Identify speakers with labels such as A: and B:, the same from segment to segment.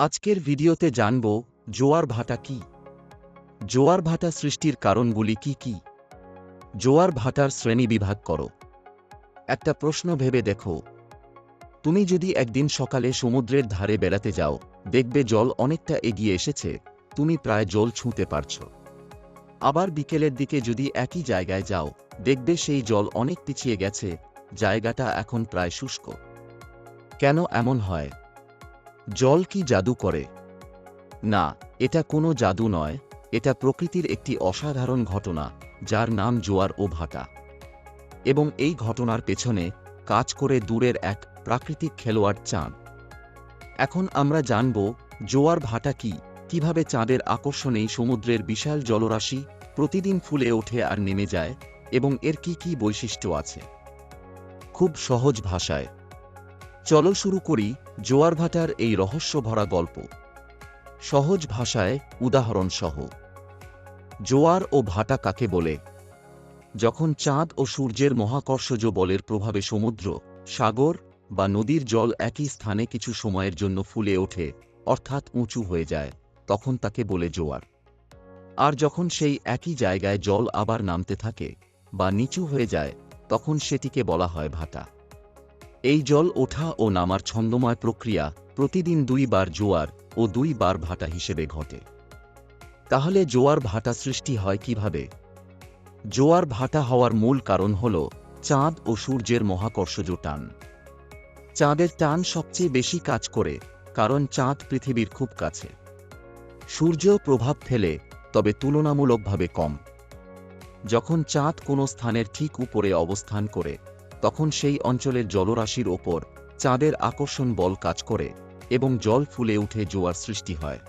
A: আজকের ভিডিওতে জানব, জোয়ার ভাটা কি? জোয়ার ভাটা সৃষ্টির কারণগুলি কি কি? জোয়ার ভাটার শ্রেণি বিভাগ করো। একটা প্রশ্ন ভেবে দেখো। তুমি যদি একদিন সকালে সমুদ্রের ধারে বেড়াতে যাও, দেখবে জল অনেকটা এগিয়ে এসেছে, তুমি প্রায় জল ছুঁতে পারছ। আবার বিকেলের দিকে যদি একই জায়গায় যাও, দেখবে সেই জল অনেক পিছিয়ে গেছে, জায়গাটা এখন প্রায় শুষ্ক। কেন এমন হয়? জল কি জাদু করে? না, এটা কোনো জাদু নয়, এটা প্রকৃতির একটি অসাধারণ ঘটনা, যার নাম জোয়ার ও ভাটা। এবং এই ঘটনার পেছনে কাজ করে দূরের এক প্রাকৃতিক খেলোয়াড় চাঁদ। এখন আমরা জানব, জোয়ার ভাটা কি, কীভাবে চাঁদের আকর্ষণেই সমুদ্রের বিশাল জলরাশি প্রতিদিন ফুলে ওঠে আর নেমে যায়, এবং এর কি কি বৈশিষ্ট্য আছে? খুব সহজ ভাষায় চলো শুরু করি জোয়ার ভাটার এই রহস্য ভরা গল্প। সহজ ভাষায় উদাহরণ সহ জোয়ার ও ভাটা কাকে বলে? যখন চাঁদ ও সূর্যের মহাকর্ষজ বলের প্রভাবে সমুদ্র, সাগর বা নদীর জল একই স্থানে কিছু সময়ের জন্য ফুলে ওঠে, অর্থাৎ উঁচু হয়ে যায়, তখন তাকে বলে জোয়ার। আর যখন সেই একই জায়গায় জল আবার নামতে থাকে বা নিচু হয়ে যায়, তখন সেটিকে বলা হয় ভাটা। এই জল ওঠা ও নামার ছন্দময় প্রক্রিয়া প্রতিদিন দুইবার জোয়ার ও দুইবার ভাটা হিসেবে ঘটে। তাহলে জোয়ার ভাটা সৃষ্টি হয় কীভাবে? জোয়ার ভাটা হওয়ার মূল কারণ হল চাঁদ ও সূর্যের মহাকর্ষজ টান চাঁদের টান সবচেয়ে বেশি কাজ করে, কারণ চাঁদ পৃথিবীর খুব কাছে। সূর্য প্রভাব ফেলে, তবে তুলনামূলকভাবে কম। যখন চাঁদ কোনো স্থানের ঠিক উপরে অবস্থান করে তখন সেই অঞ্চলের জলরাশির ওপর চাঁদের আকর্ষণ বল কাজ করে এবং জল ফুলে উঠে জোয়ার সৃষ্টি হয়।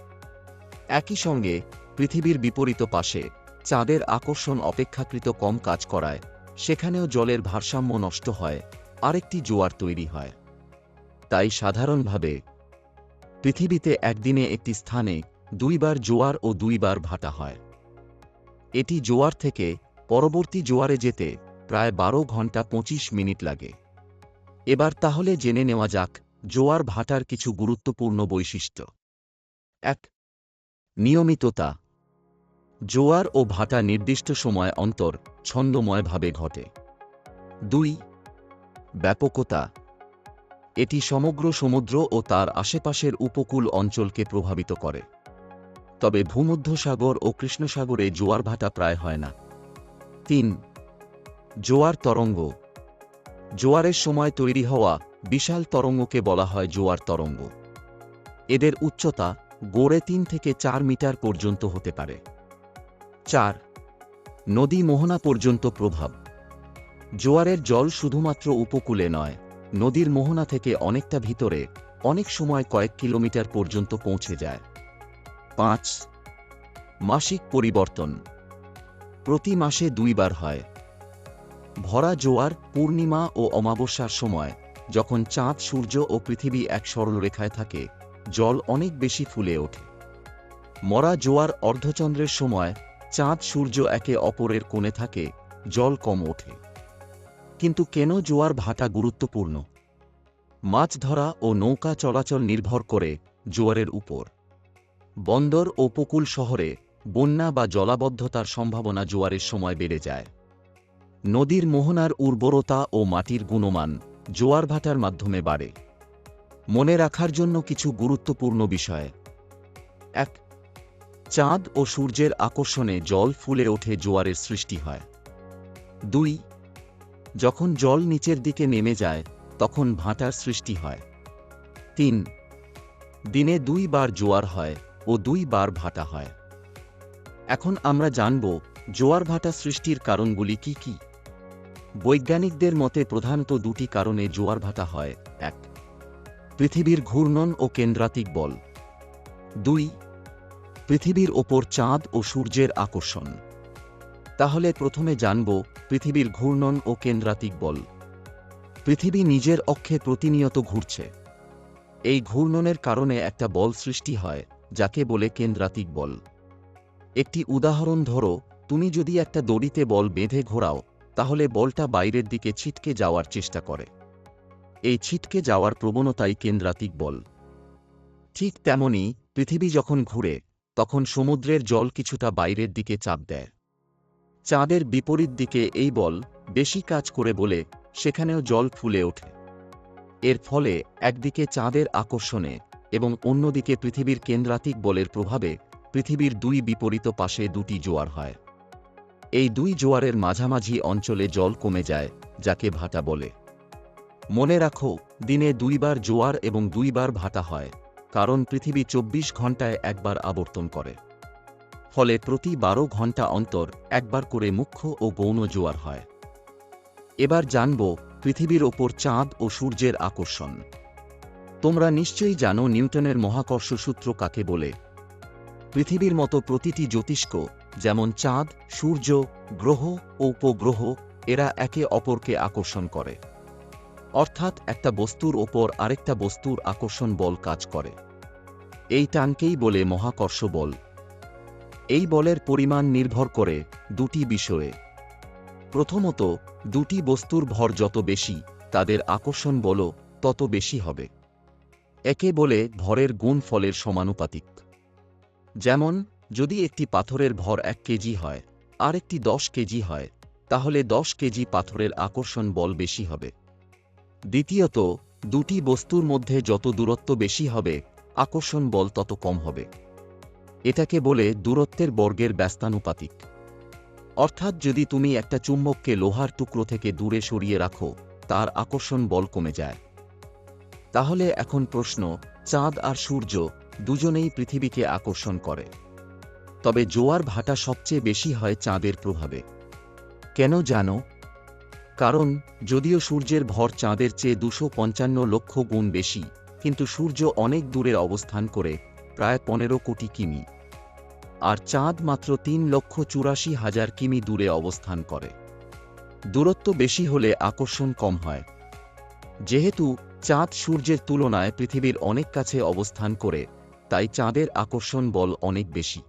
A: একই সঙ্গে পৃথিবীর বিপরীত পাশে চাঁদের আকর্ষণ অপেক্ষাকৃত কম কাজ করায়, সেখানেও জলের ভারসাম্য নষ্ট হয়, আরেকটি জোয়ার তৈরি হয়। তাই সাধারণভাবে পৃথিবীতে একদিনে একটি স্থানে দুইবার জোয়ার ও দুইবার ভাটা হয়। এটি জোয়ার থেকে পরবর্তী জোয়ারে যেতে প্রায় বারো ঘণ্টা পঁচিশ মিনিট লাগে। এবার তাহলে জেনে নেওয়া যাক, জোয়ার ভাটার কিছু গুরুত্বপূর্ণ বৈশিষ্ট্য। এক, নিয়মিততা। জোয়ার ও ভাটা নির্দিষ্ট সময় অন্তর ছন্দময়ভাবে ঘটে। দুই, ব্যাপকতা। এটি সমগ্র সমুদ্র ও তার আশেপাশের উপকূল অঞ্চলকে প্রভাবিত করে। তবে ভূমধ্যসাগর ও কৃষ্ণসাগরে জোয়ার ভাটা প্রায় হয় না। তিন জোয়ার তরঙ্গ। জোয়ারের সময় তৈরি হওয়া বিশাল তরঙ্গকে বলা হয় জোয়ার তরঙ্গ। এদের উচ্চতা গড়ে তিন থেকে চার মিটার পর্যন্ত হতে পারে। চার, নদী মোহনা পর্যন্ত প্রভাব। জোয়ারের জল শুধুমাত্র উপকূলে নয়, নদীর মোহনা থেকে অনেকটা ভিতরে অনেক সময় কয়েক কিলোমিটার পর্যন্ত পৌঁছে যায়। পাঁচ, মাসিক পরিবর্তন। প্রতি মাসে দুইবার হয়। ভরা জোয়ার, পূর্ণিমা ও অমাবস্যার সময়, যখন চাঁদ, সূর্য ও পৃথিবী এক সরলরেখায় থাকে, জল অনেক বেশি ফুলে ওঠে। মরা জোয়ার অর্ধচন্দ্রের সময়, চাঁদ, সূর্য একে অপরের কোণে থাকে, জল কম ওঠে। কিন্তু কেন জোয়ার ভাটা গুরুত্বপূর্ণ? মাছ ধরা ও নৌকা চলাচল নির্ভর করে জোয়ারের উপর। বন্দর ও উপকূল শহরে বন্যা বা জলাবদ্ধতার সম্ভাবনা জোয়ারের সময় বেড়ে যায়। নদীর মোহনার উর্বরতা ও মাটির গুণমান জোয়ার ভাটার মাধ্যমে বাড়ে। মনে রাখার জন্য কিছু গুরুত্বপূর্ণ বিষয়। এক, চাঁদ ও সূর্যের আকর্ষণে জল ফুলে ওঠে জোয়ারের সৃষ্টি হয়। দুই, যখন জল নিচের দিকে নেমে যায়, তখন ভাটার সৃষ্টি হয়। তিন, দিনে দুইবার জোয়ার হয় ও দুইবার ভাটা হয়। এখন আমরা জানব জোয়ার ভাটা সৃষ্টির কারণগুলি কি কি। বৈজ্ঞানিকদের মতে প্রধানত দুটি কারণে জোয়ার ভাটা হয়। এক, পৃথিবীর ঘূর্ণন ও কেন্দ্রাতিক বল। দুই, পৃথিবীর ওপর চাঁদ ও সূর্যের আকর্ষণ। তাহলে প্রথমে জানব পৃথিবীর ঘূর্ণন ও কেন্দ্রাতিক বল। পৃথিবী নিজের অক্ষে প্রতিনিয়ত ঘুরছে। এই ঘূর্ণনের কারণে একটা বল সৃষ্টি হয়, যাকে বলে কেন্দ্রাতিক বল। একটি উদাহরণ ধরো, তুমি যদি একটা দড়িতে বল বেঁধে ঘোরাও তাহলে বলটা বাইরের দিকে ছিটকে যাওয়ার চেষ্টা করে। এই ছিটকে যাওয়ার প্রবণতাই কেন্দ্রাতিক বল। ঠিক তেমনি পৃথিবী যখন ঘুরে, তখন সমুদ্রের জল কিছুটা বাইরের দিকে চাপ দেয়। চাঁদের বিপরীত দিকে এই বল বেশি কাজ করে বলে সেখানেও জল ফুলে ওঠে। এর ফলে একদিকে চাঁদের আকর্ষণে এবং অন্যদিকে পৃথিবীর কেন্দ্রাতিক বলের প্রভাবে পৃথিবীর দুই বিপরীত পাশে দুটি জোয়ার হয়। এই দুই জোয়ারের মাঝামাঝি অঞ্চলে জল কমে যায়, যাকে ভাটা বলে। মনে রাখো, দিনে দুইবার জোয়ার এবং দুইবার ভাটা হয়, কারণ পৃথিবী চব্বিশ ঘন্টায় একবার আবর্তন করে। ফলে প্রতি বারো ঘণ্টা অন্তর একবার করে মুখ্য ও গৌণ জোয়ার হয়। এবার জানব, পৃথিবীর ওপর চাঁদ ও সূর্যের আকর্ষণ। তোমরা নিশ্চয়ই জানো নিউটনের মহাকর্ষ সূত্র কাকে বলে? পৃথিবীর মতো প্রতিটি জ্যোতিষ্ক যেমন চাঁদ, সূর্য, গ্রহ ও উপগ্রহ, এরা একে অপরকে আকর্ষণ করে। অর্থাৎ একটা বস্তুর ওপর আরেকটা বস্তুর আকর্ষণ বল কাজ করে। এই টানকেই বলে মহাকর্ষ বল। এই বলের পরিমাণ নির্ভর করে দুটি বিষয়ে। প্রথমত, দুটি বস্তুর ভর যত বেশি, তাদের আকর্ষণ বলও তত বেশি হবে। একে বলে ভরের গুণ ফলের সমানুপাতিক। যেমন যদি একটি পাথরের ভর এক কেজি হয়, আর একটি দশ কেজি হয়, তাহলে দশ কেজি পাথরের আকর্ষণ বল বেশি হবে। দ্বিতীয়ত, দুটি বস্তুর মধ্যে যত দূরত্ব বেশি হবে, আকর্ষণ বল তত কম হবে। এটাকে বলে দূরত্বের বর্গের ব্যস্তানুপাতিক। অর্থাৎ যদি তুমি একটা চুম্বককে লোহার টুকরো থেকে দূরে সরিয়ে রাখো, তার আকর্ষণ বল কমে যায়। তাহলে এখন প্রশ্ন, চাঁদ আর সূর্য দুজনেই পৃথিবীকে আকর্ষণ করে। তবে জোয়ার ভাটা সবচেয়ে বেশি হয় চাঁদের প্রভাবে। কেন জানো? কারণ, যদিও সূর্যের ভর চাঁদের চেয়ে দুশো পঞ্চান্ন লক্ষ গুণ বেশি, কিন্তু সূর্য অনেক দূরে অবস্থান করে, প্রায় পনেরো কোটি কিমি। আর চাঁদ মাত্র তিন লক্ষ চুরাশি হাজার কিমি দূরে অবস্থান করে। দূরত্ব বেশি হলে আকর্ষণ কম হয়। যেহেতু, চাঁদ সূর্যের তুলনায় পৃথিবীর অনেক কাছে অবস্থান করে, তাই চাঁদের আকর্ষণ বল অনেক বেশি।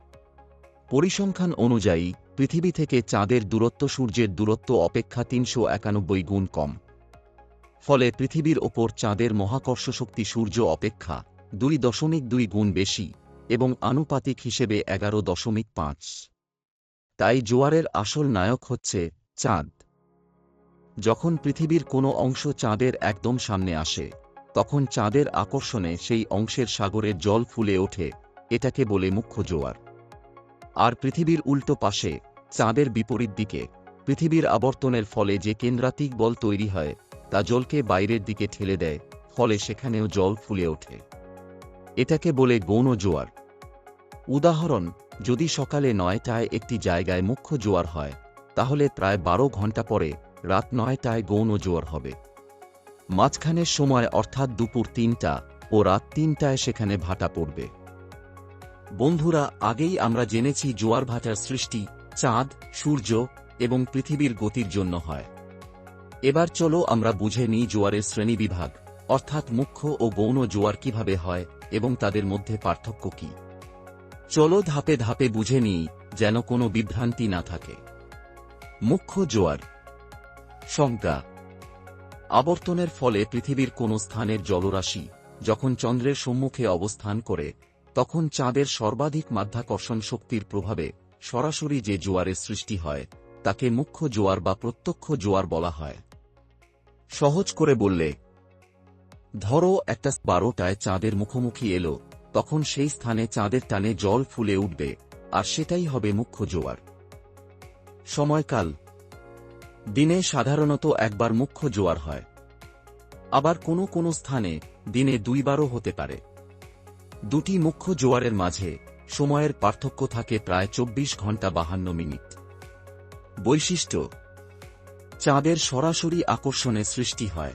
A: পরিসংখ্যান অনুযায়ী, পৃথিবী থেকে চাঁদের দূরত্ব সূর্যের দূরত্ব অপেক্ষা তিনশো একানব্বই গুণ কম। ফলে পৃথিবীর ওপর চাঁদের মহাকর্ষ শক্তি সূর্য অপেক্ষা দুই দশমিক দুই গুণ বেশি এবং আনুপাতিক হিসেবে এগারো দশমিক পাঁচ। তাই জোয়ারের আসল নায়ক হচ্ছে চাঁদ। যখন পৃথিবীর কোনো অংশ চাঁদের একদম সামনে আসে, তখন চাঁদের আকর্ষণে সেই অংশের সাগরের জল ফুলে ওঠে, এটাকে বলে মুখ্য জোয়ার। আর পৃথিবীর উল্টো পাশে, চাঁদের বিপরীত দিকে, পৃথিবীর আবর্তনের ফলে যে কেন্দ্রাতিক বল তৈরি হয়, তা জলকে বাইরের দিকে ঠেলে দেয়, ফলে সেখানেও জল ফুলে ওঠে। এটাকে বলে গৌণ জোয়ার। উদাহরণ, যদি সকালে নয়টায় একটি জায়গায় মুখ্য জোয়ার হয়, তাহলে প্রায় বারো ঘণ্টা পরে রাত নয়টায় গৌণ জোয়ার হবে। মাঝখানের সময় অর্থাৎ দুপুর তিনটা ও রাত তিনটায় সেখানে ভাটা পড়বে। বন্ধুরা, আগেই আমরা জেনেছি জোয়ার ভাটার সৃষ্টি চাঁদ, সূর্য এবং পৃথিবীর গতির জন্য হয়। এবার চলো আমরা বুঝে নিই জোয়ারের শ্রেণীবিভাগ অর্থাৎ মুখ্য ও গৌণ জোয়ার কীভাবে হয় এবং তাদের মধ্যে পার্থক্য কি। চলো ধাপে ধাপে বুঝে নিই যেন কোনো বিভ্রান্তি না থাকে। মুখ্য জোয়ার সংজ্ঞা। আবর্তনের ফলে পৃথিবীর কোনো স্থানের জলরাশি যখন চন্দ্রের সম্মুখে অবস্থান করে তখন চাঁদের সর্বাধিক মাধ্যাকর্ষণ শক্তির প্রভাবে সরাসরি যে জোয়ারের সৃষ্টি হয়, তাকে মুখ্য জোয়ার বা প্রত্যক্ষ জোয়ার বলা হয়। সহজ করে বললে, ধরো একটা বারোটায় চাঁদের মুখোমুখি এলো, তখন সেই স্থানে চাঁদের টানে জল ফুলে উঠবে, আর সেটাই হবে মুখ্য জোয়ার। সময়কাল। দিনে সাধারণত একবার মুখ্য জোয়ার হয়। আবার কোনো কোনো স্থানে দিনে দুইবারও হতে পারে। দুটি মুখ্য জোয়ারের মাঝে সময়ের পার্থক্য থাকে প্রায় চব্বিশ ঘণ্টা বাহান্ন মিনিট। বৈশিষ্ট্য, চাঁদের সরাসরি আকর্ষণে সৃষ্টি হয়।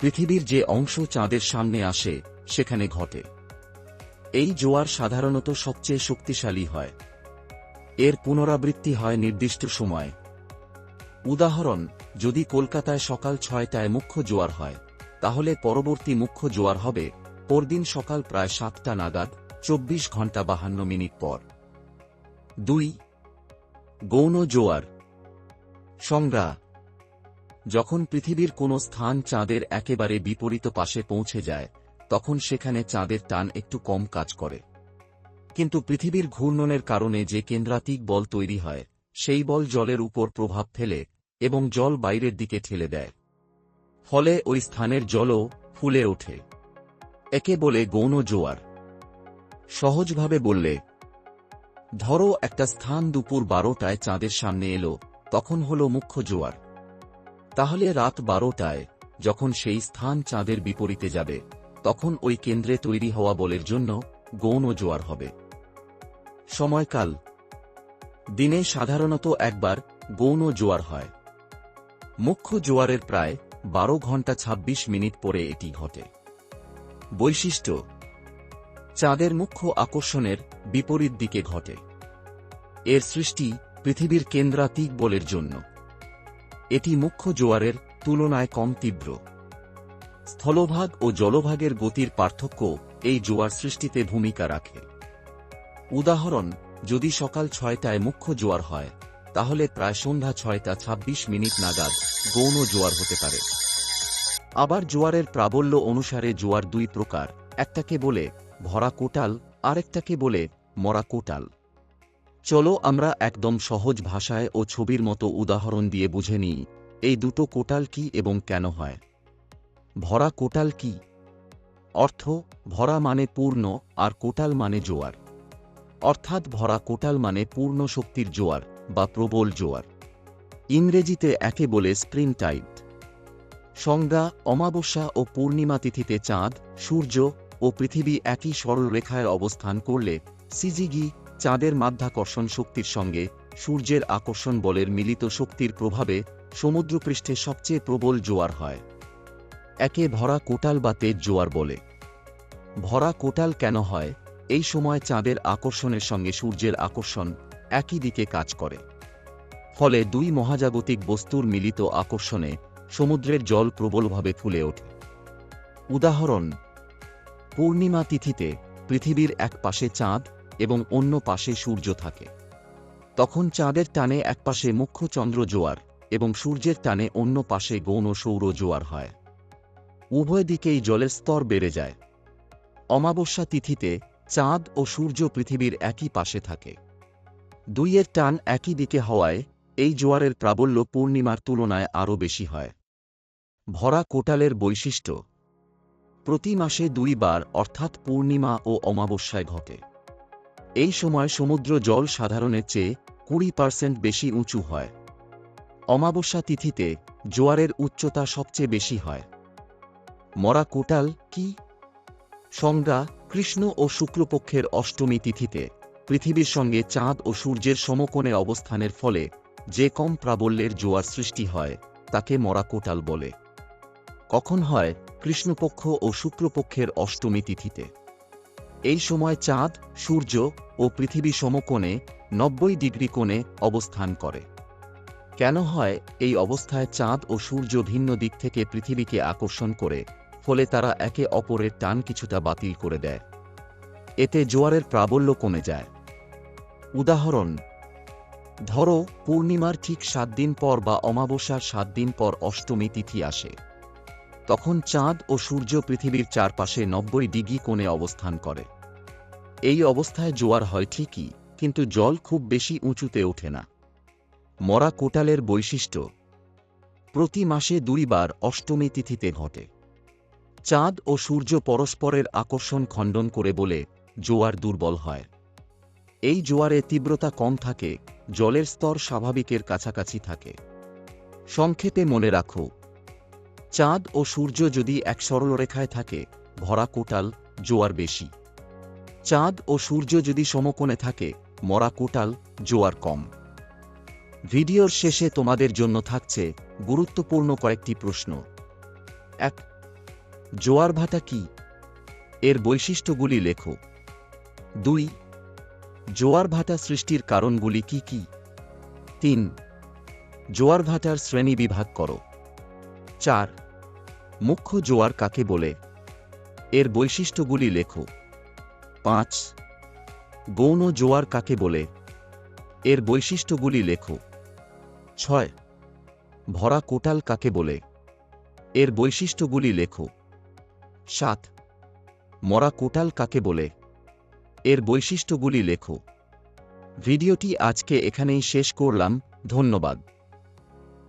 A: পৃথিবীর যে অংশ চাঁদের সামনে আসে, সেখানে ঘটে। এই জোয়ার সাধারণত সবচেয়ে শক্তিশালী হয়। এর পুনরাবৃত্তি হয় নির্দিষ্ট সময়। উদাহরণ, যদি কলকাতায় সকাল ছয়টায় মুখ্য জোয়ার হয়, তাহলে পরবর্তী মুখ্য জোয়ার হবে পরদিন সকাল প্রায় সাতটা নাগাদ, চব্বিশ ঘণ্টা বাহান্ন মিনিট পর। দুই, গৌণ জোয়ার। সংজ্ঞা, যখন পৃথিবীর কোনো স্থান চাঁদের একেবারে বিপরীত পাশে পৌঁছে যায়, তখন সেখানে চাঁদের টান একটু কম কাজ করে। কিন্তু পৃথিবীর ঘূর্ণনের কারণে যে কেন্দ্রাতিক বল তৈরি হয়, সেই বল জলের উপর প্রভাব ফেলে এবং জল বাইরের দিকে ঠেলে দেয়। ফলে ওই স্থানের জলও ফুলে ওঠে। একে বলে গৌণ জোয়ার। সহজভাবে বললে, ধরো একটা স্থান দুপুর বারোটায় চাঁদের সামনে এলো, তখন হল মুখ্য জোয়ার। তাহলে রাত বারোটায়, যখন সেই স্থান চাঁদের বিপরীতে যাবে, তখন ওই কেন্দ্রে তৈরি হওয়া বলের জন্য গৌণ জোয়ার হবে। সময়কাল। দিনে সাধারণত একবার গৌণ জোয়ার হয়। মুখ্য জোয়ারের প্রায় বারো ঘণ্টা ২৬ মিনিট পরে এটি ঘটে। বৈশিষ্ট্য চাঁদের মুখ্য আকর্ষণের বিপরীত দিকে ঘটে। এর সৃষ্টি পৃথিবীর কেন্দ্রাতিক বলের জন্য। এটি মুখ্য জোয়ারের তুলনায় কম তীব্র। স্থলভাগ ও জলভাগের গতির পার্থক্য এই জোয়ার সৃষ্টিতে ভূমিকা রাখে। উদাহরণ, যদি সকাল ছয়টায় মুখ্য জোয়ার হয়, তাহলে প্রায় সন্ধ্যা ছয়টা ২৬ মিনিট নাগাদ গৌণ জোয়ার হতে পারে। আবার জোয়ারের প্রাবল্য অনুসারে জোয়ার দুই প্রকার, একটাকে বলে ভরা কোটাল, আরেকটাকে বলে মরা কোটাল। চলো আমরা একদম সহজ ভাষায় ও ছবির মতো উদাহরণ দিয়ে বুঝে নিই, এই দুটো কোটাল কি এবং কেন হয়। ভরা কোটাল কি? অর্থ, ভরা মানে পূর্ণ আর কোটাল মানে জোয়ার। অর্থাৎ ভরা কোটাল মানে পূর্ণ শক্তির জোয়ার বা প্রবল জোয়ার। ইংরেজিতে একে বলে স্প্রিং টাইড সংজ্ঞা, অমাবস্যা ও পূর্ণিমা তিথিতে চাঁদ, সূর্য ও পৃথিবী একই সরল রেখায় অবস্থান করলে সিজিগি চাঁদের মাধ্যাকর্ষণ শক্তির সঙ্গে সূর্যের আকর্ষণ বলের মিলিত শক্তির প্রভাবে সমুদ্রপৃষ্ঠে সবচেয়ে প্রবল জোয়ার হয়। একে ভরা কোটাল বা তেজ জোয়ার বলে। ভরা কোটাল কেন হয়? এই সময় চাঁদের আকর্ষণের সঙ্গে সূর্যের আকর্ষণ একই দিকে কাজ করে। ফলে দুই মহাজাগতিক বস্তুর মিলিত আকর্ষণে সমুদ্রের জল প্রবলভাবে ফুলে ওঠে। উদাহরণ, পূর্ণিমা তিথিতে পৃথিবীর এক পাশে চাঁদ এবং অন্য পাশে সূর্য থাকে। তখন চাঁদের টানে একপাশে মুখ্য চন্দ্র জোয়ার এবং সূর্যের টানে অন্য পাশে গৌণ সৌর জোয়ার হয়। উভয় দিকেই জলের স্তর বেড়ে যায়। অমাবস্যা তিথিতে চাঁদ ও সূর্য পৃথিবীর একই পাশে থাকে। দুইয়ের টান একই দিকে হওয়ায় এই জোয়ারের প্রাবল্য পূর্ণিমার তুলনায় আরও বেশি হয়। ভরা কোটালের বৈশিষ্ট্য। প্রতি মাসে দুইবার, অর্থাৎ পূর্ণিমা ও অমাবস্যায় ঘটে। এই সময় সমুদ্র জল সাধারণের চেয়ে কুড়ি পার্সেন্ট বেশি উঁচু হয়। অমাবস্যা তিথিতে জোয়ারের উচ্চতা সবচেয়ে বেশি হয়। মরা কোটাল কি? সংজ্ঞা, কৃষ্ণ ও শুক্লপক্ষের অষ্টমী তিথিতে, পৃথিবীর সঙ্গে চাঁদ ও সূর্যের সমকোণে অবস্থানের ফলে যে কম প্রাবল্যের জোয়ার সৃষ্টি হয়, তাকে মরা কোটাল বলে। কখন হয় কৃষ্ণপক্ষ ও শুক্লপক্ষের অষ্টমী তিথিতে। এই সময় চাঁদ, সূর্য ও পৃথিবী সমকোণে নব্বই ডিগ্রি কোণে অবস্থান করে। কেন হয় এই অবস্থায় চাঁদ ও সূর্য ভিন্ন দিক থেকে পৃথিবীকে আকর্ষণ করে, ফলে তারা একে অপরের টান কিছুটা বাতিল করে দেয়। এতে জোয়ারের প্রাবল্য কমে যায়। উদাহরণ, ধরো পূর্ণিমার ঠিক সাত দিন পর বা অমাবস্যার সাত দিন পর অষ্টমী তিথি আসে। তখন চাঁদ ও সূর্য পৃথিবীর চারপাশে নব্বই ডিগ্রি কোণে অবস্থান করে। এই অবস্থায় জোয়ার হয় ঠিকই, কিন্তু জল খুব বেশি উঁচুতে ওঠে না। মরা কোটালের বৈশিষ্ট্য, প্রতি মাসে দুইবার অষ্টমী তিথিতে ঘটে। চাঁদ ও সূর্য পরস্পরের আকর্ষণ খণ্ডন করে বলে জোয়ার দুর্বল হয়। এই জোয়ারে তীব্রতা কম থাকে, জলের স্তর স্বাভাবিকের কাছাকাছি থাকে। সংক্ষেপে মনে রাখো চাঁদ ও সূর্য যদি এক সরলরেখায় থাকে, ভরা কোটাল জোয়ার বেশি। চাঁদ ও সূর্য যদি সমকোণে থাকে, মরা কোটাল জোয়ার কম। ভিডিওর শেষে তোমাদের জন্য থাকছে গুরুত্বপূর্ণ কয়েকটি প্রশ্ন। এক, জোয়ার ভাটা কি? এর বৈশিষ্ট্যগুলি লেখো। দুই, জোয়ার ভাটা সৃষ্টির কারণগুলি কি কি? তিন, জোয়ার ভাটার শ্রেণি বিভাগ করো। চার মুখ্য জোয়ার কাকে বলে? এর বৈশিষ্ট্যগুলি লেখো। পাঁচ। গৌণ জোয়ার কাকে বলে? এর বৈশিষ্ট্যগুলি লেখো। ছয়। ভরা কোটাল কাকে বলে? এর বৈশিষ্ট্যগুলি লেখো। সাত। মরা কোটাল কাকে বলে? এর বৈশিষ্ট্যগুলি লেখো। ভিডিওটি আজকে এখানেই শেষ করলাম। ধন্যবাদ।